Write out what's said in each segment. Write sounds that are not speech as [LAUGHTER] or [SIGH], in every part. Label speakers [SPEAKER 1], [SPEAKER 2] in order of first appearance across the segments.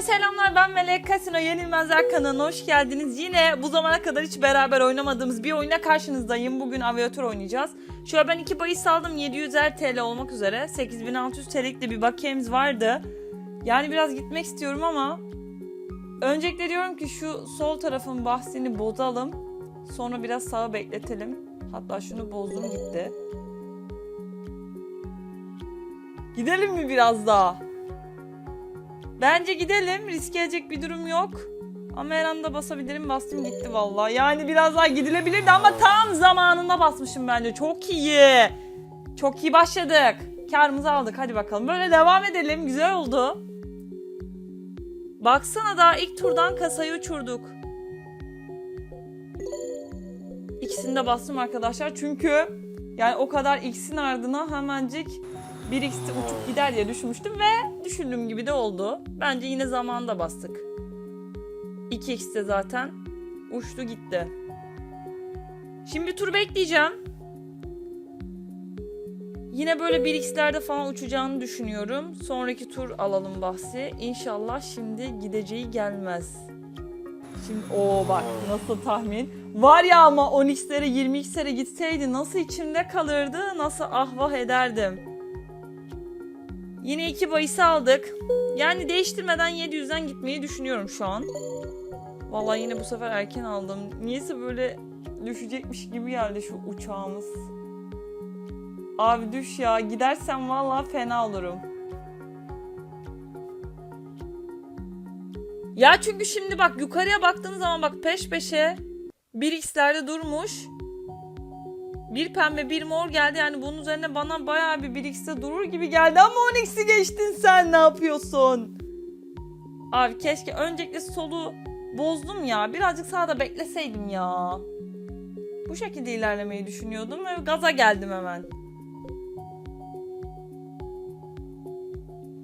[SPEAKER 1] Herkese selamlar ben Melek Kasino Yenilmezler kanalına hoş geldiniz. Yine bu zamana kadar hiç beraber oynamadığımız bir oyuna karşınızdayım. Bugün aviatör oynayacağız. Şöyle ben iki bahis aldım 750 TL olmak üzere. 8600 TL'lik de bir bakiyemiz vardı. Yani biraz gitmek istiyorum ama öncelikle diyorum ki şu sol tarafın bahsini bozalım. Sonra biraz sağa bekletelim. Hatta şunu bozdum gitti. Gidelim mi biraz daha? Bence gidelim. Risk edecek bir durum yok. Ama her anda basabilirim. Bastım gitti vallahi. Yani biraz daha gidilebilirdi ama tam zamanında basmışım bence. Çok iyi. Çok iyi başladık. Karımızı aldık. Hadi bakalım. Böyle devam edelim. Güzel oldu. Baksana daha ilk turdan kasayı uçurduk. İkisini de bastım arkadaşlar. Çünkü yani o kadar X'in ardına hemencik 1x'te uçup gider diye düşünmüştüm ve düşündüğüm gibi de oldu. Bence yine zamanında bastık. 2x'te zaten uçtu gitti. Şimdi bir tur bekleyeceğim. Yine böyle 1x'lerde falan uçacağını düşünüyorum. Sonraki tur alalım bahsi. İnşallah şimdi gideceği gelmez. Şimdi o bak nasıl tahmin. Var ya ama 10x'lere 20x'lere gitseydi nasıl içimde kalırdı, nasıl ahvah ederdim. Yine iki bahisi aldık. Yani değiştirmeden 700'den gitmeyi düşünüyorum şu an. Vallahi yine bu sefer erken aldım. Niyeyse böyle düşecekmiş gibi geldi şu uçağımız. Abi düş ya. Gidersen vallahi fena olurum. Ya çünkü şimdi bak yukarıya baktığın zaman bak peş peşe 1x'lerde durmuş. Bir pembe bir mor geldi yani bunun üzerine bana bayağı bir 1x'te durur gibi geldi ama 10x'i geçtin sen ne yapıyorsun? Abi keşke öncelikle solu bozdum ya birazcık sağda bekleseydim ya. Bu şekilde ilerlemeyi düşünüyordum ve gaza geldim hemen.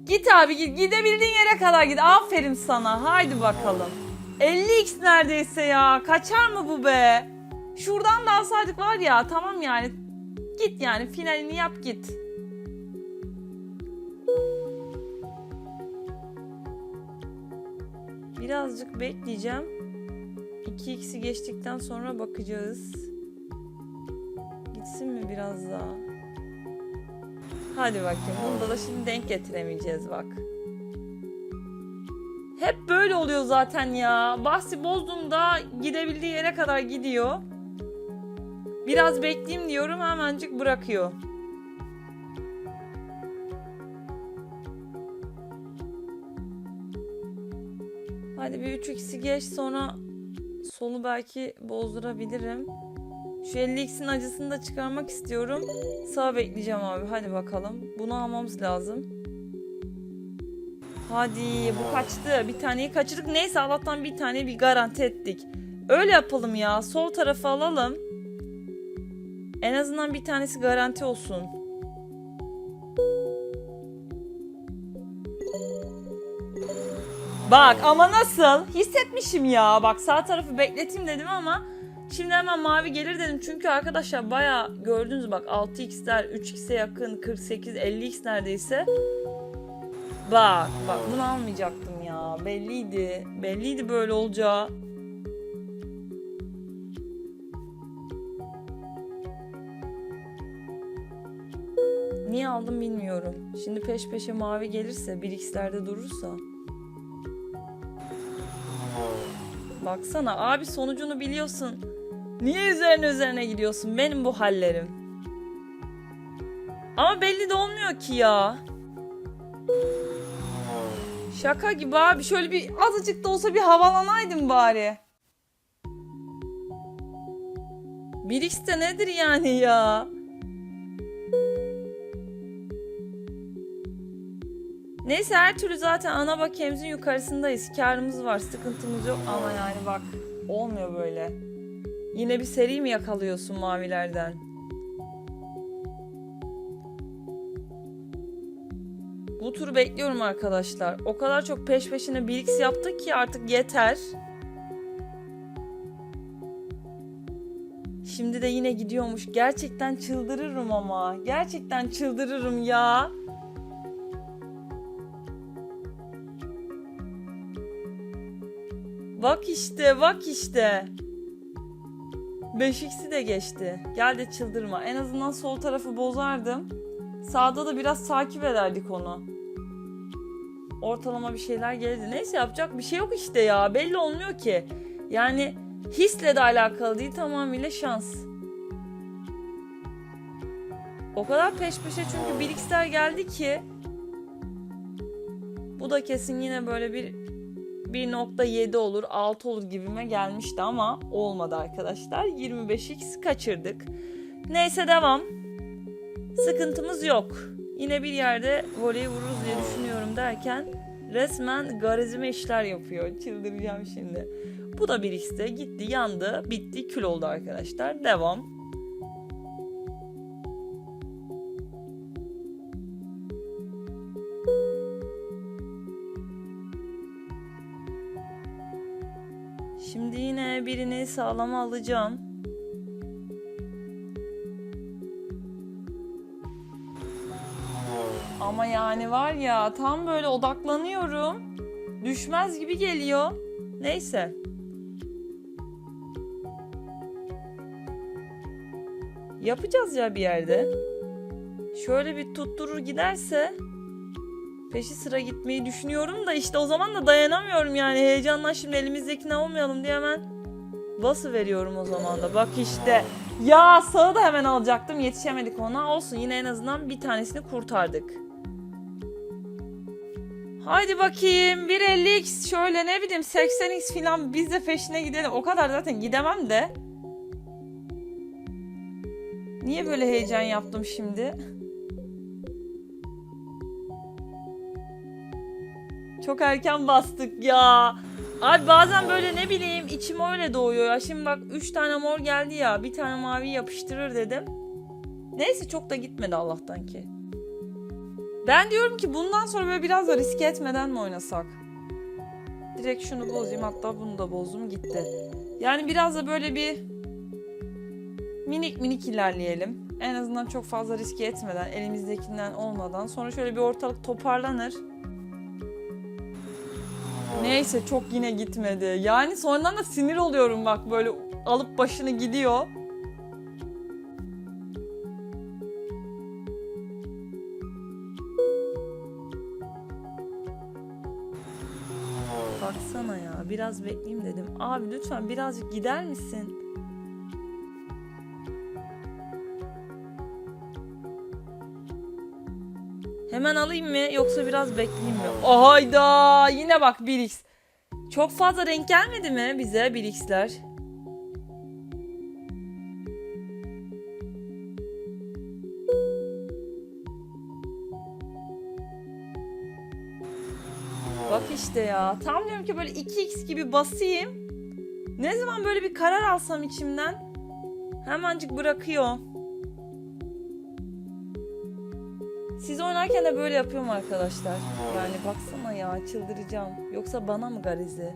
[SPEAKER 1] Git abi git gidebildiğin yere kadar git aferin sana haydi bakalım. 50x neredeyse ya kaçar mı bu be? Şuradan da alsaydık var ya tamam yani. Git yani finalini yap git. Birazcık bekleyeceğim. 2x'i geçtikten sonra bakacağız. Gitsin mi biraz daha? Hadi bakayım. Bunda da şimdi denk getiremeyeceğiz bak. Hep böyle oluyor zaten ya. Bahsi bozduğumda gidebildiği yere kadar gidiyor. Biraz bekleyeyim diyorum hemencik bırakıyor. Hadi bir 3x'i geç sonra solu belki bozdurabilirim. Şu 50x'in acısını da çıkarmak istiyorum. Sağ bekleyeceğim abi. Hadi bakalım. Bunu almamız lazım. Hadi bu kaçtı. Bir taneyi kaçırdık. Neyse Allah'tan bir tane bir garanti ettik. Öyle yapalım ya. Sol tarafı alalım. En azından bir tanesi garanti olsun. Bak ama nasıl? Hissetmişim ya. Bak sağ tarafı bekleteyim dedim ama şimdi hemen mavi gelir dedim. Çünkü arkadaşlar baya gördünüz bak 6x'ler 3x'e yakın 48 50x neredeyse. Bak bak bunu almayacaktım ya. Belliydi. Belliydi böyle olacağı. Niye aldım bilmiyorum. Şimdi peş peşe mavi gelirse 1x'lerde durursa. Baksana abi sonucunu biliyorsun. Niye üzerine üzerine gidiyorsun benim bu hallerim. Ama belli de olmuyor ki ya. Şaka gibi abi şöyle bir azıcık da olsa bir havalanaydım bari. 1x de nedir yani ya? Neyse her türlü zaten ana bakiyemizin yukarısındayız. Karımız var, sıkıntımız yok ama yani bak olmuyor böyle. Yine bir seri mi yakalıyorsun mavilerden? Bu turu bekliyorum arkadaşlar. O kadar çok peş peşine 1x yaptık ki artık yeter. Şimdi de yine gidiyormuş. Gerçekten çıldırırım ama. Gerçekten çıldırırım ya. Bak işte bak işte. 5x'i de geçti. Gel de çıldırma. En azından sol tarafı bozardım. Sağda da biraz takip ederdik onu. Ortalama bir şeyler geldi. Neyse yapacak bir şey yok işte ya. Belli olmuyor ki. Yani hisle de alakalı değil tamamıyla şans. O kadar peş peşe çünkü bir x'ler geldi ki. Bu da kesin yine böyle bir 1.7 olur 6 olur gibime gelmişti ama olmadı arkadaşlar. 25x kaçırdık. Neyse devam. Sıkıntımız yok. Yine bir yerde voleyi vururuz diye düşünüyorum derken resmen garizime işler yapıyor. Çıldıracağım şimdi. Bu da bir x'te gitti yandı bitti kül oldu arkadaşlar. Devam. Birini sağlama alacağım. Ama yani var ya tam böyle odaklanıyorum. Düşmez gibi geliyor. Neyse. Yapacağız ya bir yerde. Şöyle bir tutturur giderse peşi sıra gitmeyi düşünüyorum da işte o zaman da dayanamıyorum yani heyecandan şimdi elimizdekine olmayalım diye hemen bası veriyorum o zaman da. Bak işte ya sağı da hemen alacaktım yetişemedik ona olsun yine en azından bir tanesini kurtardık. Haydi bakayım 1.50x şöyle ne bileyim 80x falan biz de peşine gidelim. O kadar zaten gidemem de. Niye böyle heyecan yaptım şimdi? Çok erken bastık ya. Abi bazen böyle ne bileyim içim öyle doğuyor ya. Şimdi bak 3 tane mor geldi ya. Bir tane mavi yapıştırır dedim. Neyse çok da gitmedi Allah'tan ki. Ben diyorum ki bundan sonra böyle biraz da riske etmeden mi oynasak? Direkt şunu bozayım hatta bunu da bozdum gitti. Yani biraz da böyle bir minik minik ilerleyelim. En azından çok fazla riske etmeden elimizdekinden olmadan. Sonra şöyle bir ortalık toparlanır. Neyse çok yine gitmedi. Yani sonradan da sinir oluyorum bak böyle alıp başını gidiyor. Baksana ya biraz bekleyeyim dedim. Abi lütfen birazcık gider misin? Hemen alayım mı yoksa biraz bekleyeyim mi? Oh, hayda yine bak 1x. Çok fazla renk gelmedi mi bize 1x'ler? Bak işte ya. Tam diyorum ki böyle 2x gibi basayım. Ne zaman böyle bir karar alsam içimden hemencik bırakıyor. Siz oynarken de böyle yapıyorum arkadaşlar. Yani baksana ya çıldıracağım. Yoksa bana mı garizi?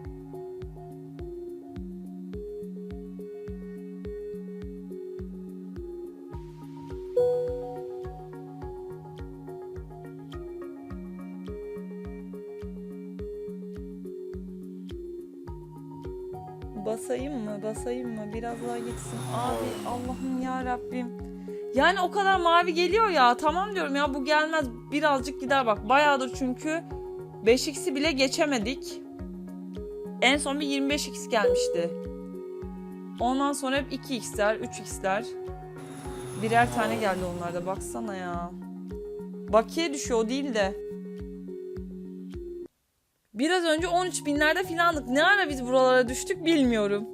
[SPEAKER 1] Basayım mı? Basayım mı? Biraz daha gitsin. Abi Allah'ım ya Rabbim. Yani o kadar mavi geliyor ya. Tamam diyorum ya bu gelmez. Birazcık gider bak. Bayağıdır çünkü 5x'i bile geçemedik. En son bir 25x gelmişti. Ondan sonra hep 2x'ler, 3x'ler. Birer tane geldi onlarda. Baksana ya. Bakiye düşüyor o değil de. Biraz önce 13 binlerde filandık. Ne ara biz buralara düştük bilmiyorum.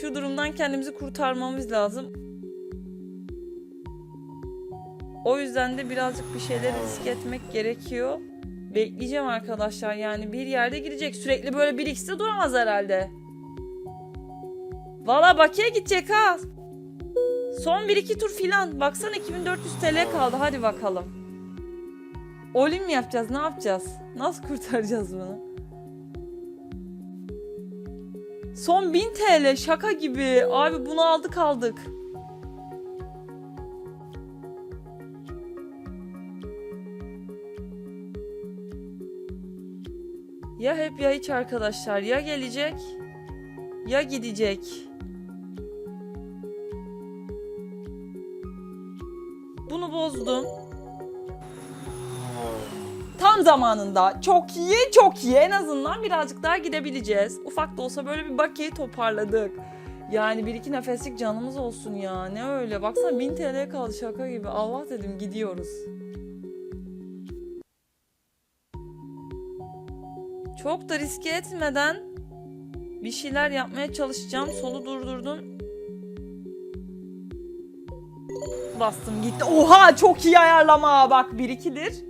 [SPEAKER 1] Şu durumdan kendimizi kurtarmamız lazım. O yüzden de birazcık bir şeyleri risk etmek gerekiyor. Bekleyeceğim arkadaşlar yani bir yerde girecek. Sürekli böyle bir x'te duramaz herhalde. Valla bakiye gidecek ha. Son 1-2 tur filan. Baksana 2400 TL kaldı. Hadi bakalım. Olim mi yapacağız? Ne yapacağız? Nasıl kurtaracağız bunu? Son 1000 TL şaka gibi. Abi bunu aldık aldık. Ya hep ya hiç arkadaşlar. Ya gelecek ya gidecek. Bunu bozdum. Tam zamanında. Çok iyi, çok iyi. En azından birazcık daha gidebileceğiz. Ufak da olsa böyle bir bakiye toparladık. Yani bir iki nefeslik canımız olsun ya. Ne öyle. Baksana 1000 TL kaldı şaka gibi. Allah dedim gidiyoruz. Çok da riske etmeden bir şeyler yapmaya çalışacağım. Solu durdurdum. Bastım gitti. Oha çok iyi ayarlama. Bak 1-2'dir.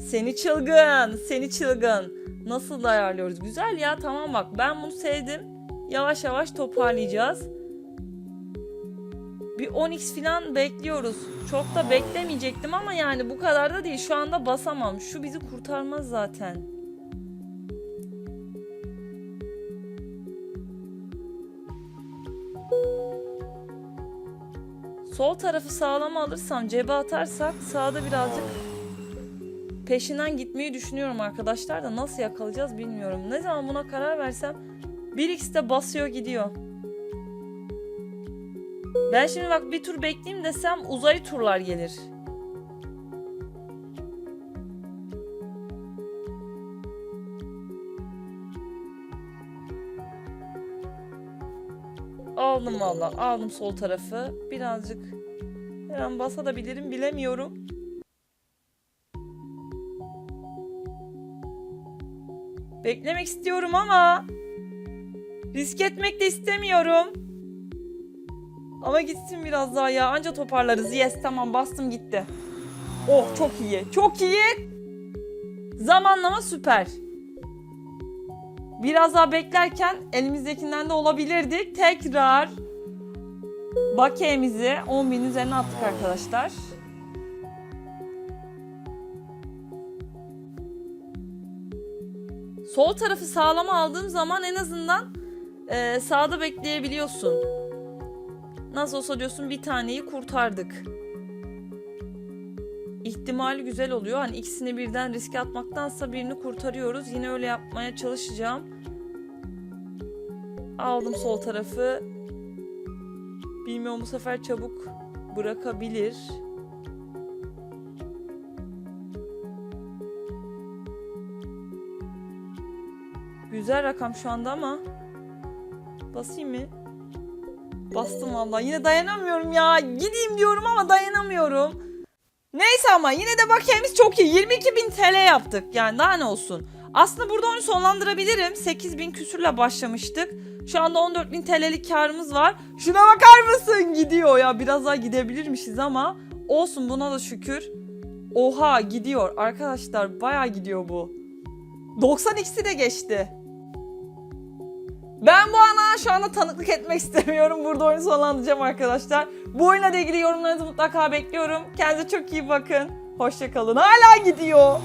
[SPEAKER 1] Seni çılgın, seni çılgın. Nasıl da ayarlıyoruz? Güzel ya tamam bak ben bunu sevdim. Yavaş yavaş toparlayacağız. Bir 10x falan bekliyoruz. Çok da beklemeyecektim ama yani bu kadar da değil. Şu anda basamam. Şu bizi kurtarmaz zaten. Sol tarafı sağlam alırsam cebe atarsak sağda birazcık peşinden gitmeyi düşünüyorum arkadaşlar da nasıl yakalayacağız bilmiyorum. Ne zaman buna karar versem 1x'te basıyor gidiyor. Ben şimdi bak bir tur bekleyeyim desem uzayı turlar gelir. Aldım valla. Aldım sol tarafı. Birazcık her an basa da bilirim bilemiyorum. Beklemek istiyorum ama risk etmek de istemiyorum. Ama gitsin biraz daha ya. Anca toparlarız. Yes tamam bastım gitti. Oh çok iyi. Çok iyi. Zamanlama süper. Biraz daha beklerken elimizdekinden de olabilirdik. Tekrar bakiyemizi 10.000 üzerine attık arkadaşlar. Sol tarafı sağlama aldığım zaman en azından e, sağda bekleyebiliyorsun. Nasıl olsa diyorsun bir taneyi kurtardık. İhtimali güzel oluyor. Hani ikisini birden riske atmaktansa birini kurtarıyoruz. Yine öyle yapmaya çalışacağım. Aldım sol tarafı. Bilmiyorum bu sefer çabuk bırakabilir. Güzel rakam şu anda ama basayım mı? Bastım vallahi. Yine dayanamıyorum ya. Gideyim diyorum ama dayanamıyorum. Neyse ama yine de bakiyemiz çok iyi. 22.000 TL yaptık. Yani daha ne olsun. Aslında burada onu sonlandırabilirim. 8.000 küsürle başlamıştık. Şu anda 14.000 TL'lik karımız var. Şuna bakar mısın? Gidiyor ya. Biraz daha gidebilirmişiz ama olsun buna da şükür. Oha gidiyor. Arkadaşlar bayağı gidiyor bu. 90x'i de geçti. Ben bu ana şu anda tanıklık etmek [LAUGHS] istemiyorum. Burada oyunu sonlandıracağım arkadaşlar. Bu oyunla ilgili yorumlarınızı mutlaka bekliyorum. Kendinize çok iyi bakın. Hoşçakalın. Hala gidiyor.